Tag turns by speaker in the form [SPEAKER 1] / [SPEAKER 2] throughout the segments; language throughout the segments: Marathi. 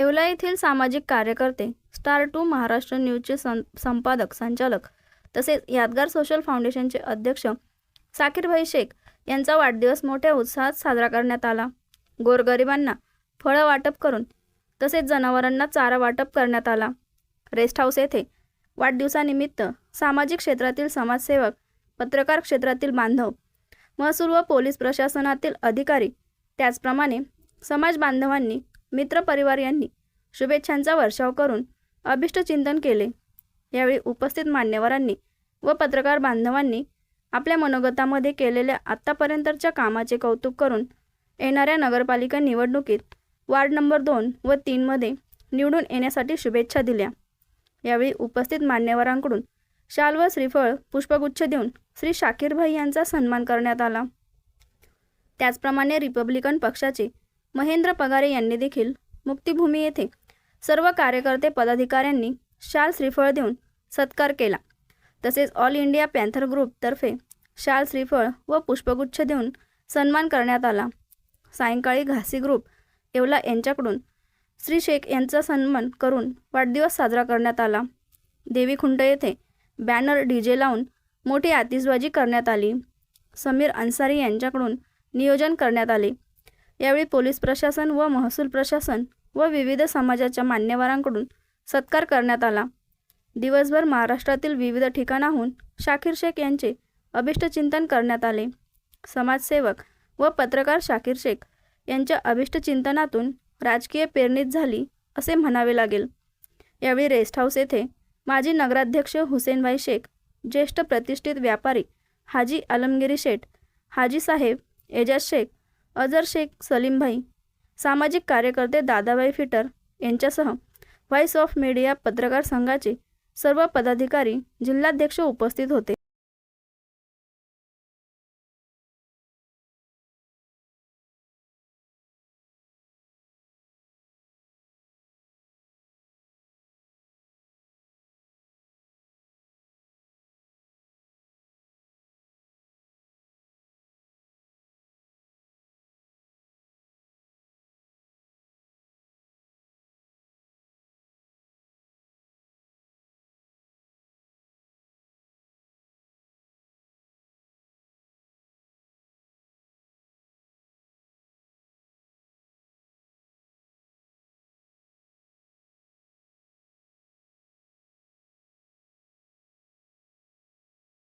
[SPEAKER 1] येवला येथील सामाजिक कार्यकर्ते स्टार टू महाराष्ट्र न्यूजचे सं संपादक संचालक तसेच यादगार सोशल फाउंडेशनचे अध्यक्ष साकीरभाई शेख यांचा वाढदिवस मोठ्या उत्साहात साजरा करण्यात आला. गोरगरिबांना फळं वाटप करून तसेच जनावरांना चारा वाटप करण्यात आला. रेस्ट हाऊस येथे वाढदिवसानिमित्त सामाजिक क्षेत्रातील समाजसेवक पत्रकार क्षेत्रातील बांधव महसूल व पोलीस प्रशासनातील अधिकारी त्याचप्रमाणे समाज बांधवांनी मित्रपरिवार यांनी शुभेच्छांचा वर्षाव करून अभिष्टचिंतन केले. यावेळी उपस्थित मान्यवरांनी व पत्रकार बांधवांनी आपल्या मनोगतामध्ये केलेल्या आत्तापर्यंतच्या कामाचे कौतुक करून येणाऱ्या नगरपालिका निवडणुकीत वार्ड नंबर दोन व तीनमध्ये निवडून येण्यासाठी शुभेच्छा दिल्या. यावेळी उपस्थित मान्यवरांकडून शाल व श्रीफळ पुष्पगुच्छ देऊन श्री शाकीरभाई यांचा सन्मान करण्यात आला. त्याचप्रमाणे रिपब्लिकन पक्षाचे महेंद्र पगारे यांनी देखील मुक्तिभूमी येथे सर्व कार्यकर्ते पदाधिकाऱ्यांनी शाल श्रीफळ देऊन सत्कार केला. तसेच ऑल इंडिया पॅन्थर ग्रुपतर्फे शाल श्रीफळ व पुष्पगुच्छ देऊन सन्मान करण्यात आला. सायंकाळी घासी ग्रुप येवला यांच्याकडून श्री शेख यांचा सन्मान करून वाढदिवस साजरा करण्यात आला. देवीखुंट येथे बॅनर डी जे लावून मोठी आतिषबाजी करण्यात आली. समीर अन्सारी यांच्याकडून नियोजन करण्यात आले. यावेळी पोलीस प्रशासन व महसूल प्रशासन व विविध समाजाच्या मान्यवरांकडून सत्कार करण्यात आला. दिवसभर महाराष्ट्रातील विविध ठिकाणाहून शाकीर शेख यांचे अभिष्टचिंतन करण्यात आले. समाजसेवक व पत्रकार शाकीर शेख यांच्या अभिष्टचिंतनातून राजकीय पेरणीत झाली असे म्हणावे लागेल. यावेळी रेस्ट हाऊस येथे माजी नगराध्यक्ष हुसेनभाई शेख ज्येष्ठ प्रतिष्ठित व्यापारी हाजी आलमगिरी शेठ हाजी साहेब एजाज शेख अजर शेख सलीमभाई सामाजिक कार्यकर्ते दादाभाई फिटर यांच्यासह व्हॉइस ऑफ मीडिया पत्रकार संघाचे सर्व पदाधिकारी जिल्हाध्यक्ष उपस्थित होते.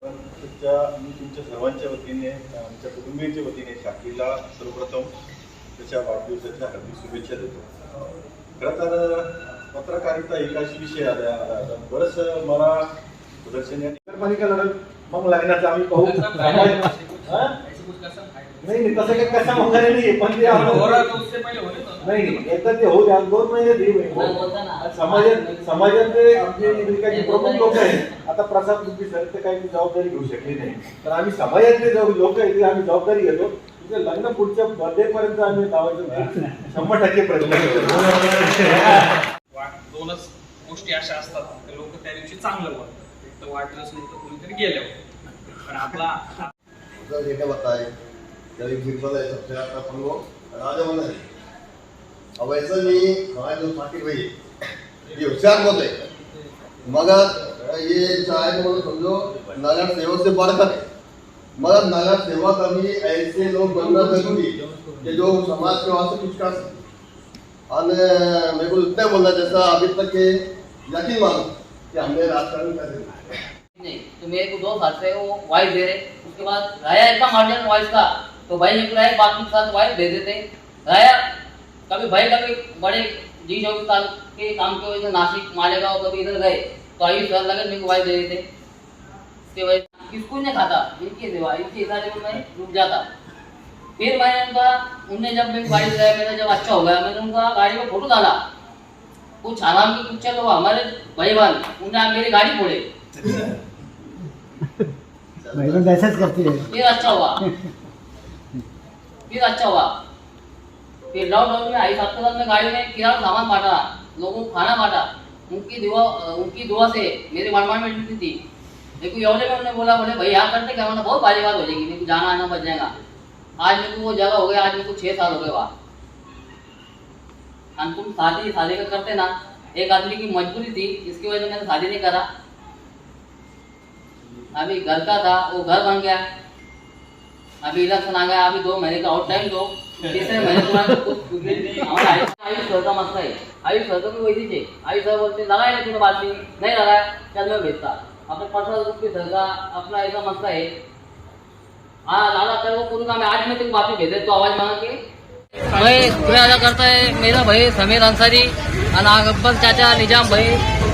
[SPEAKER 2] तुमच्या मी तुमच्या सर्वांच्या वतीने आमच्या कुटुंबियांच्या वतीने शाकीला सर्वप्रथम त्याच्या वाढदिवसाच्या हार्दिक शुभेच्छा देतो. खरं तर पत्रकारिता एक अशी विषय आला आता बरंच मला प्रदर्शन या नगरपालिका लढत मग लागण्याचं आम्ही पाहू? नाही नाही तसं काही कसा वगैरे नाही पण ते आपण- नाही नाही एकदा ते होऊ द्या दोन महिने दे समाजात समाजातले आमचे नागरिकांचे प्रमुख लोक आहेत आता प्रसाद मुखी सर ते काही जबाबदारी घेऊ शकले नाही. तर आम्ही समाजातले जो लोक आहेत ते आम्ही जबाबदारी घेतो. तुझे लग्न पुढच्या बर्थडे पर्यंत आम्ही लावायचं शंभर टक्के प्रयत्न करतो.
[SPEAKER 3] वाट दोनच गोष्टी अशा असतात. लोक त्या दिवशी चांगलं बोलतात. एक तर वाटलंच नाही तर कोणीतरी गेल्यावर. पण आपला
[SPEAKER 4] उधर ये क्या बताए एक बिरबल है सबसे ज़्यादा अपन लोग राजा बने। अब वैसे नहीं हमारे जो साकिब भाई ये होशियार बहुत मगर ये चाहे तो समझो नगर सेवक से बढ़कर मगर नगर सेवक अभी ऐसे लोग बनना ज़रूरी कि जो समाज के वास्ते कुछ कर सके। और मेरे को इतना बोलना जैसा अभी तक के यकीन मानो कि हमने राजकारण कर दिया।
[SPEAKER 5] नहीं तो मेरे को दो साथ से वो वाइफ दे रहे उसके बाद राया इतना मॉडर्न वॉइस का तो भाई ने पूरा बाकी के साथ वाइफ दे देते राया कभी भाई कभी बड़े जी जो के काम की वजह से नासिक मालेगांव कभी इधर गए तो आई सर लगे मेरे को वाइफ दे देते कि भाई किसको नहीं खाता? इनकी सेवा इनकी हिसाब से मैं रुक जाता। फिर मैंने उनका उनने जब मेरी गाड़ी दिलाया मेरा जब अच्छा हो गया मैंने उनका गाड़ी में फ़ोटो डाला। कुछ आराम के कुछ चलो हमारे भाई बहन उन्हें मेरी गाड़ी फोड़े।
[SPEAKER 6] भाई लोग ऐसा करती है।
[SPEAKER 5] फिर अच्छा हुआ। फिर अच्छा हुआ फिर लॉकडाउन में आई सात साल में गाड़ी में किराना सामान बांटा लोगों को खाना बांटा उनकी दुआ उनकी दुआ से मेरी मनमान में मिलती थी को यौले में उन्होंने बोला, बोले भाई यहाँ करते क्या होना बहुत भारी बात हो जाएगी मेरे को जाना, आना बच जाएगा. आज मेरे को वो जगह हो गया आज मेरे को छः साल हो गए वहाँ। और तुम शादी शादी का करते ना, एक आदमी की मजबूरी थी, इसकी वजह से मैंने शादी नहीं करा। अभी घर का था, वो घर बन गया। अभी इलेक्शन आ गया, अभी दो महीने का और टाइम दो। तीसरे महीने आयुष है। आयुष सर का भी वही आयुष सर बोलते बात नहीं नहीं लगाया चल मैं भेजता। अपने सर का अपना ऐसा है। हाँ लाला तेरे को करूँगा मैं, आज मैं आवाज़ के। करता है, मेरा भाई समीर अंसारी चाचा निज़ाम भाई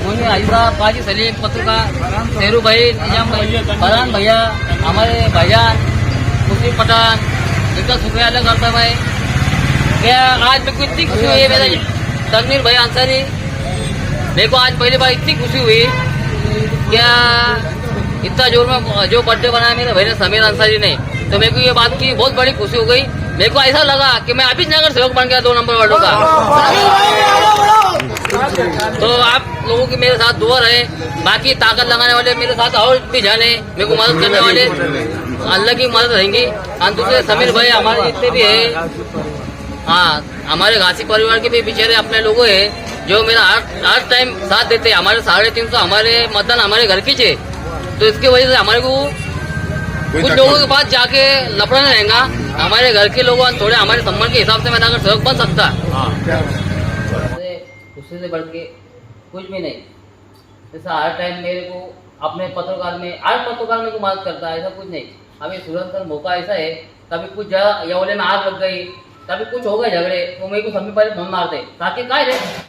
[SPEAKER 5] मुन्नी आइजा पाजी सलीम पत्रकार शेरू भाई, निज़ाम भाई, फरहान भैया, हमारे भाईजान मुस्लिम पठान। इनका सगळ्याला करता भाई। क्या आज मेरे को इतनी खुशी हुई है मेरा तनवीर भाई अंसारी। मेरे को आज पहली बार इतनी खुशी हुई। क्या इतना जोर में जो बर्थडे बनाया मेरे भाई ने समीर अंसारी ने। तो मेरे को ये बात की बहुत बड़ी खुशी हो गई। मेरे को ऐसा लगा कि मैं अभी नगर सेवक बन गया दो नंबर वालों का। तो आप लोगों की मेरे साथ दुआ रहे बाकी ताकत लगाने वाले मेरे साथ और भी जाने मेरे को मदद करने वाले अल्लाह की मदद रहेंगी। और दूसरे समीर भाई हमारे जितने भी है हाँ हमारे घासी परिवार के भी बेचारे अपने लोगों है जो मेरा हर हर टाइम साथ देते हैं। हमारे साढ़े तीन सौ हमारे मतदान हमारे घर की चे। तो इसकी वजह से हमारे को कुछ लोगों के पास जाके लफड़ा नहीं रहेगा। हमारे घर के लोग थोड़े हमारे सम्मान के हिसाब से मैं अगर सेवक बन सकता। खुशी से बढ़ के कुछ भी नहीं। जैसा हर टाइम मेरे को अपने पत्रकार में हर पत्रकार मेरे को मदद करता है ऐसा कुछ नहीं। अभी तुरंत का मौका ऐसा है कभी कुछ जगह यवले में आग लग गई कभी कुछ हो गए झगड़े तो मेरे को सबसे पहले फ़ोन मारते ताकि काय रे?